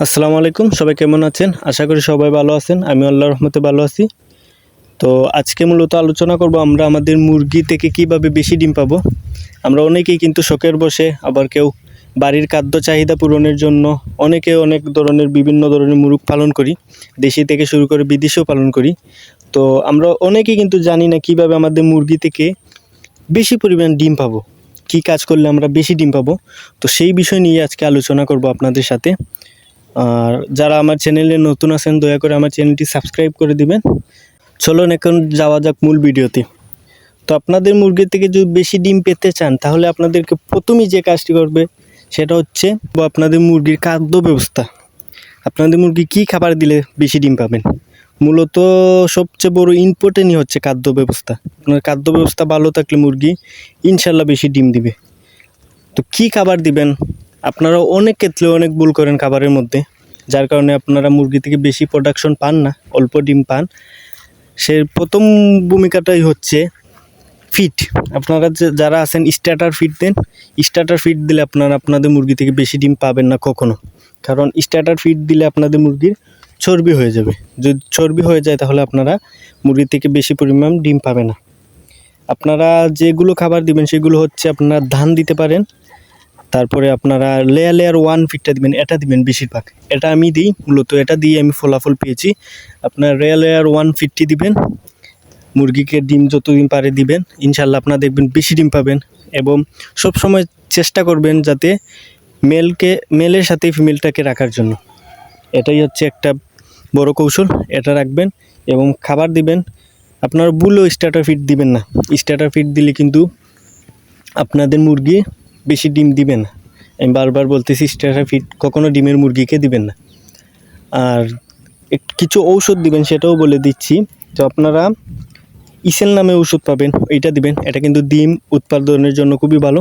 আসসালামু আলাইকুম, সবাই কেমন আছেন? আশা করি সবাই ভালো আছেন, আমি আল্লাহর রহমতে ভালো আছি। তো আজকে মূলত আলোচনা করব আমরা আমাদের মুরগি থেকে কীভাবে বেশি ডিম পাবো। আমরা অনেকেই কিন্তু শখের বসে, আবার কেউ বাড়ির খাদ্য চাহিদা পূরণের জন্য অনেকে অনেক ধরনের, বিভিন্ন ধরনের মুরগ পালন করি, দেশি থেকে শুরু করে বিদেশেও পালন করি। তো আমরা অনেকেই কিন্তু জানি না কীভাবে আমাদের মুরগি থেকে বেশি পরিমাণ ডিম পাবো, কি কাজ করলে আমরা বেশি ডিম পাবো। তো সেই বিষয় নিয়ে আজকে আলোচনা করব আপনাদের সাথে। আর যারা আমার চ্যানেলে নতুন আছেন, দয়া করে আমার চ্যানেলটি সাবস্ক্রাইব করে দিবেন। চলুন এখন যাওয়া যাক মূল ভিডিওতে। তো আপনাদের মুরগির থেকে যদি বেশি ডিম পেতে চান, তাহলে আপনাদেরকে প্রথমেই যে কাজটি করবে, সেটা হচ্ছে আপনাদের মুরগির খাদ্য ব্যবস্থা। আপনাদের মুরগি কী খাবার দিলে বেশি ডিম পাবেন? মূলত সবচেয়ে বড় ইম্পর্টেন্টই হচ্ছে খাদ্য ব্যবস্থা। আপনার খাদ্য ব্যবস্থা ভালো থাকলে মুরগি ইনশাল্লাহ বেশি ডিম দিবে। তো কী খাবার দিবেন? আপনারা অনেক ক্ষেত্রে অনেক ভুল করেন খাবারের মধ্যে, যার কারণে আপনারা মুরগি থেকে বেশি প্রোডাকশন পান না, অল্প ডিম পান। সে প্রথম ভূমিকাটাই হচ্ছে ফিট আপনারা যারা আছেন স্টার্টার ফিট দেন স্টার্টার ফিট দিলে আপনারা আপনাদের মুরগি থেকে বেশি ডিম পাবেন না কখনো। কারণ স্টার্টার ফিট দিলে আপনাদের মুরগির চর্বি হয়ে যাবে। যদি চর্বি হয়ে যায় তাহলে আপনারা মুরগি থেকে বেশি পরিমাণ ডিম পাবে না। আপনারা যেগুলো খাবার দিবেন সেগুলো হচ্ছে আপনারা ধান দিতে পারেন তারপরে আপনারা লেয়ার লেয়ার ওয়ান ফিটটা দিবেন, এটা দিবেন বেশিরভাগ। এটা আমি দিই, মূলত এটা দিয়ে আমি ফলাফল পেয়েছি। আপনার লেয়ার লেয়ার ওয়ান ফিটটি দিবেন, মুরগিকে ডিম যতদিন পারে দিবেন ইনশাল্লাহ আপনারা দেখবেন বেশি ডিম পাবেন এবং সব সময় চেষ্টা করবেন যাতে মেলকে মেলের সাথে ফিমেলটাকে রাখার জন্য। এটাই হচ্ছে একটা বড় কৌশল, এটা রাখবেন এবং খাবার দিবেন। আপনার বুলো স্টার্টার ফিট দিবেন না। স্টার্টার ফিট দিলে কিন্তু আপনাদের মুরগি বেশি ডিম দিবে না। আমি বারবার বলতেছি স্টার্টার ফিট কখনো ডিমের মুরগিকে দিবেন না। আর কিছু ঔষধ দিবেন, সেটাও বলে দিচ্ছি। তো আপনারা ইসেল নামে ওষুধ পাবেন এইটা দিবেন। এটা কিন্তু ডিম উৎপাদনের জন্য খুবই ভালো।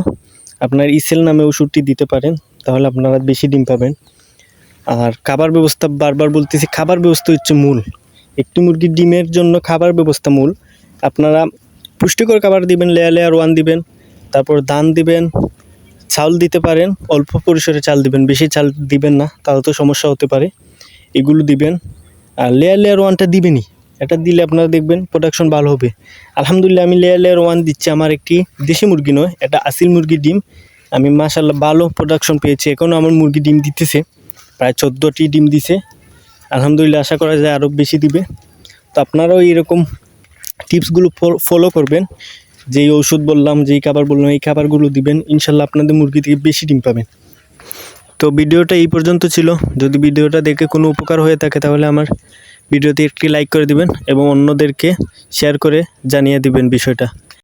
আপনার ইসেল নামে ওষুধটি দিতে পারেন, তাহলে আপনারা বেশি ডিম পাবেন। আর খাবার ব্যবস্থা, বারবার বলতেছি, খাবার ব্যবস্থা হচ্ছে মূল। একটি মুরগির ডিমের জন্য খাবার ব্যবস্থা মূল। আপনারা পুষ্টিকর খাবার দিবেন, লেয়ার লেয়ার ওয়ান দিবেন, তারপর ধান দিবেন চাল দিতে পারেন, অল্প পরিসরে চাল দিবেন, বেশি চাল দিবেন না, তাহলে তো সমস্যা হতে পারে। এগুলো দিবেন, আর লেয়ার লেয়ার ওয়ানটা দিবেনই। এটা দিলে আপনারা দেখবেন প্রোডাকশন ভালো হবে। আলহামদুলিল্লাহ আমি লেয়ার লেয়ার ওয়ান দিচ্ছি, আমার একটি দেশি মুরগি নয়, এটা আসিল মুরগির ডিম। আমি মাশাল্লাহ ভালো প্রোডাকশন পেয়েছি এখনও আমার মুরগি ডিম দিতেছে, প্রায় চোদ্দোটি ডিম দিছে। আলহামদুলিল্লাহ আশা করা যায় আরও বেশি দিবে। তো আপনারাও এরকম টিপসগুলো ফলো করবেন। যেই ওষুধ বললাম, যেই খাবার বললাম, এই খাবারগুলো দিবেন, ইনশাল্লাহ আপনাদের মুরগি থেকে বেশি ডিম পাবেন। তো ভিডিওটা এই পর্যন্ত ছিল। যদি ভিডিওটা দেখে কোনো উপকার হয়ে থাকে, তাহলে আমার ভিডিওতে একটি লাইক করে দিবেন এবং অন্যদেরকে শেয়ার করে জানিয়ে দিবেন বিষয়টা।